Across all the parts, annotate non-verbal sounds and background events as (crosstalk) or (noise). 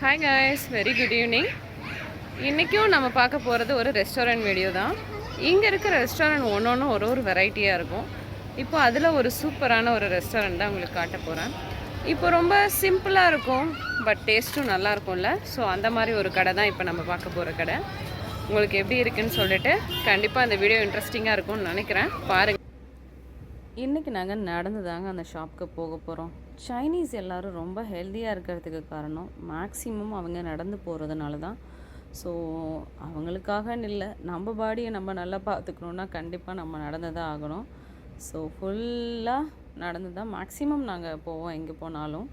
Hi guys very good evening இன்றைக்கும் நம்ம பார்க்க போகிறது ஒரு ரெஸ்டாரண்ட் வீடியோ தான். இங்கே இருக்கிற ரெஸ்டாரண்ட் ஒன்று ஒன்று ஒரு ஒரு வெரைட்டியாக இருக்கும். இப்போ அதில் ஒரு சூப்பரான ஒரு ரெஸ்டாரண்ட் தான் உங்களுக்கு காட்ட போகிறேன் இப்போ ரொம்ப சிம்பிளாக இருக்கும் பட் டேஸ்ட்டும் நல்லா இருக்கும்ல. ஸோ அந்த மாதிரி ஒரு கடை தான் இப்போ நம்ம பார்க்க போகிற கடை. உங்களுக்கு எப்படி இருக்குன்னு சொல்லிட்டு கண்டிப்பாக அந்த வீடியோ இன்ட்ரெஸ்டிங்காக இருக்கும்னு நினைக்கிறேன். பாருங்கள் இன்றைக்கி நாங்கள் நடந்து தாங்க அந்த ஷாப்புக்கு போக போகிறோம் சைனீஸ் எல்லோரும் ரொம்ப ஹெல்த்தியாக இருக்கிறதுக்கு காரணம் மேக்ஸிமம் அவங்க நடந்து போகிறதுனால தான். ஸோ அவங்களுக்காகன்னு இல்லை நம்ம பாடியை நம்ம நல்லா பார்த்துக்கணுன்னா கண்டிப்பாக நம்ம நடந்து தான் ஆகணும். ஸோ ஃபுல்லாக நடந்து தான் மேக்ஸிமம் நாங்கள் போவோம் எங்கே போனாலும்.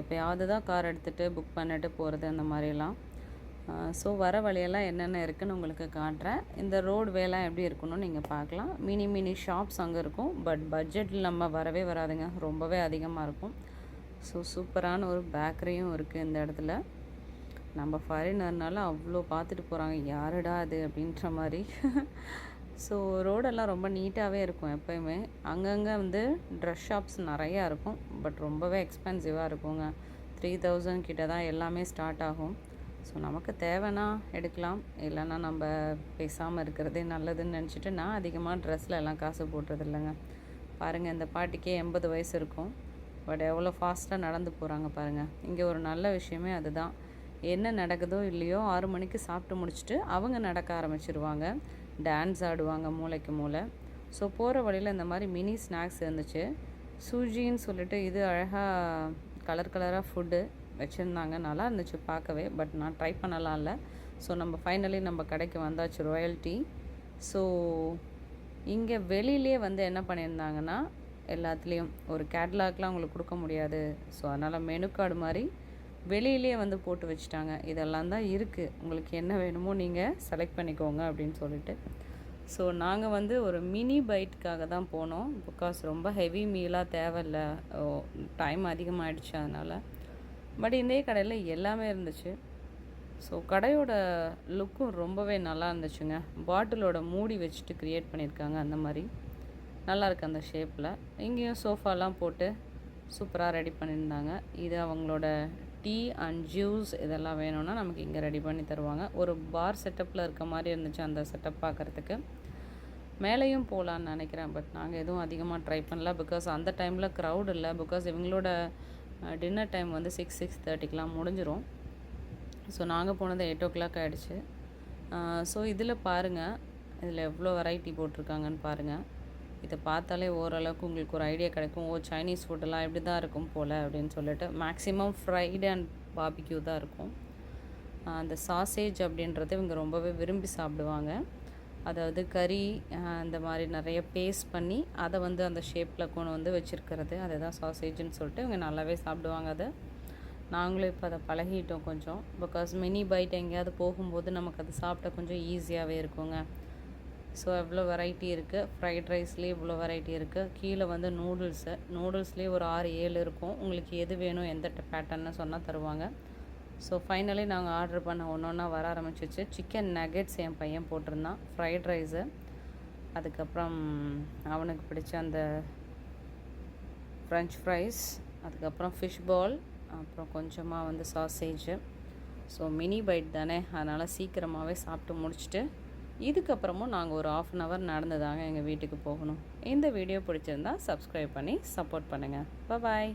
எப்போயாவது தான் கார் எடுத்துகிட்டு புக் பண்ணிட்டு போகிறது அந்த மாதிரிலாம். ஸோ வர வழியெல்லாம் என்னென்ன இருக்குன்னு உங்களுக்கு காட்டுறேன். இந்த ரோடு வேலை எப்படி இருக்குன்னு நீங்கள் பார்க்கலாம். மினி மினி ஷாப்ஸ் அங்கே இருக்கும். பட் பட்ஜெட்டில் நம்ம வரவே வராதுங்க. ரொம்பவே அதிகமாக இருக்கும். ஸோ சூப்பரான ஒரு பேக்கரியும் இருக்குது இந்த இடத்துல. நம்ம ஃபாரினர்னால அவ்வளோ பார்த்துட்டு போகிறாங்க யாருடா அது? அப்படின்ற மாதிரி. (laughs) ஸோ ரோடெல்லாம் ரொம்ப நீட்டாகவே இருக்கும் எப்போயுமே. அங்கங்கே வந்து ட்ரெஸ் ஷாப்ஸ் நிறையா இருக்கும். பட் ரொம்பவே எக்ஸ்பென்சிவாக இருக்குங்க. த்ரீ தௌசண்ட் கிட்ட தான் எல்லாமே ஸ்டார்ட் ஆகும். ஸோ நமக்கு தேவைன்னா எடுக்கலாம். இல்லைன்னா நம்ம பேசாமல் இருக்கிறதே நல்லதுன்னு நினச்சிட்டு நான் அதிகமாக ட்ரெஸ்ஸில் எல்லாம் காசு போட்டுறது இல்லைங்க பாருங்கள் இந்த பாட்டிக்கே எண்பது வயசு இருக்கும். பட் எவ்வளோ ஃபாஸ்ட்டாக நடந்து போகிறாங்க பாருங்கள் இங்கே ஒரு நல்ல விஷயமே அதுதான். என்ன நடக்குதோ இல்லையோ ஆறு மணிக்கு சாப்பிட்டு முடிச்சுட்டு அவங்க நடக்க ஆரம்பிச்சிருவாங்க. டான்ஸ் ஆடுவாங்க மூளைக்கு மூளை. ஸோ போகிற வழியில் இந்த மாதிரி மினி ஸ்நாக்ஸ் இருந்துச்சு. சூஜின்னு சொல்லிட்டு இது அழகாக கலர் கலராக ஃபுட்டு வச்சுருந்தாங்க. நல்லா இருந்துச்சு பார்க்கவே பட் நான் ட்ரை பண்ணலாம் இல்லை. ஸோ நம்ம ஃபைனலி நம்ம கடைக்கு வந்தாச்சு ராயல்ட்டி ஸோ இங்கே வெளியிலே வந்து என்ன பண்ணியிருந்தாங்கன்னா எல்லாத்துலேயும் ஒரு கேட்லாக்லாம் உங்களுக்கு கொடுக்க முடியாது. ஸோ அதனால் மெனு கார்டு மாதிரி வெளியிலே வந்து போட்டு வச்சுட்டாங்க. இதெல்லாம் தான் இருக்குது உங்களுக்கு என்ன வேணுமோ நீங்கள் செலக்ட் பண்ணிக்கோங்க அப்படின்னு சொல்லிட்டு. ஸோ நாங்கள் வந்து ஒரு மினி பைட்டுக்காக தான் போனோம். பிகாஸ் ரொம்ப ஹெவி மீலாக தேவையில்ல. டைம் அதிகமாகிடுச்சு அதனால். பட் இதே கடையில் எல்லாமே இருந்துச்சு. ஸோ கடையோட லுக்கும் ரொம்பவே நல்லா இருந்துச்சுங்க. பாட்டிலோட மூடி வச்சுட்டு க்ரியேட் பண்ணியிருக்காங்க அந்த மாதிரி. நல்லா இருக்கு அந்த ஷேப்பில் இங்கேயும் சோஃபாலாம் போட்டு சூப்பராக ரெடி பண்ணியிருந்தாங்க. இது அவங்களோட டீ அண்ட் ஜூஸ் இதெல்லாம் வேணும்னா நமக்கு இங்கே ரெடி பண்ணி தருவாங்க. ஒரு பார் செட்டப்பில் இருக்க மாதிரி இருந்துச்சு அந்த செட்டப் பார்க்குறதுக்கு மேலேயும் போகலான்னு நினைக்கிறேன் பட் நாங்கள் எதுவும் அதிகமாக ட்ரை பண்ணல. பிகாஸ் அந்த டைமில் க்ரௌட் இல்லை. பிகாஸ் இவங்களோட டின்னர் டைம் வந்து சிக்ஸ் சிக்ஸ் தேர்ட்டிக்கெலாம் முடிஞ்சிரும். ஸோ நாங்கள் போனது எயிட் ஓ கிளாக் ஆகிடுச்சு ஸோ இதில் பாருங்கள் இதில் எவ்வளோ வெரைட்டி போட்டிருக்காங்கன்னு பாருங்கள் இதை பார்த்தாலே ஓரளவுக்கு உங்களுக்கு ஒரு ஐடியா கிடைக்கும். ஓ சைனீஸ் ஃபுட்டெல்லாம் இப்படி தான் இருக்கும் போல் அப்படின்னு சொல்லிட்டு மேக்ஸிமம் ஃப்ரைடு அண்ட் பாபிக்யூ தான் இருக்கும். அந்த சாசேஜ் அப்படின்றது இவங்க ரொம்பவே விரும்பி சாப்பிடுவாங்க. அதாவது கறி இந்த மாதிரி நிறைய பேஸ்ட் பண்ணி அதை வந்து அந்த ஷேப்பில் கொண்டு வந்து வச்சுருக்கிறது. அதை தான் சாசேஜ்னு சொல்லிட்டு இவங்க நல்லாவே சாப்பிடுவாங்க அதை. நாங்களும் இப்போ அதை பழகிட்டோம் கொஞ்சம். பிகாஸ் மினி பைட் எங்கேயாவது போகும்போது நமக்கு அது சாப்பிட கொஞ்சம் ஈஸியாகவே இருக்குங்க. ஸோ எவ்வளோ வெரைட்டி இருக்குது ஃப்ரைட் ரைஸ்லேயே இவ்வளோ வெரைட்டி இருக்குது கீழே வந்து நூடுல்ஸு நூடுல்ஸ்லேயே ஒரு ஆறு ஏழு இருக்கும். உங்களுக்கு எது வேணும் எந்த பேட்டர்ன்னு சொன்னால் தருவாங்க. ஸோ ஃபைனலி நாங்கள் ஆர்டர் பண்ண ஒன்று ஒன்றா வர ஆரம்பிச்சிச்சு. சிக்கன் நகெட்ஸ் என் பையன் போட்டிருந்தான். ஃப்ரைட் ரைஸு அதுக்கப்புறம் அவனுக்கு பிடிச்ச அந்த ஃப்ரெஞ்ச் ஃப்ரைஸ் அதுக்கப்புறம் ஃபிஷ் பால் அப்புறம் கொஞ்சமாக வந்து சாசேஜு ஸோ மினி பைட் தானே. அதனால் சீக்கிரமாகவே சாப்பிட்டு முடிச்சுட்டு இதுக்கப்புறமும் நாங்கள் ஒரு ஆஃப் அன் ஹவர் நடந்து தாங்க எங்கள் வீட்டுக்கு போகணும். இந்த வீடியோ பிடிச்சிருந்தா சப்ஸ்கிரைப் பண்ணி சப்போர்ட் பண்ணுங்கள் பாய்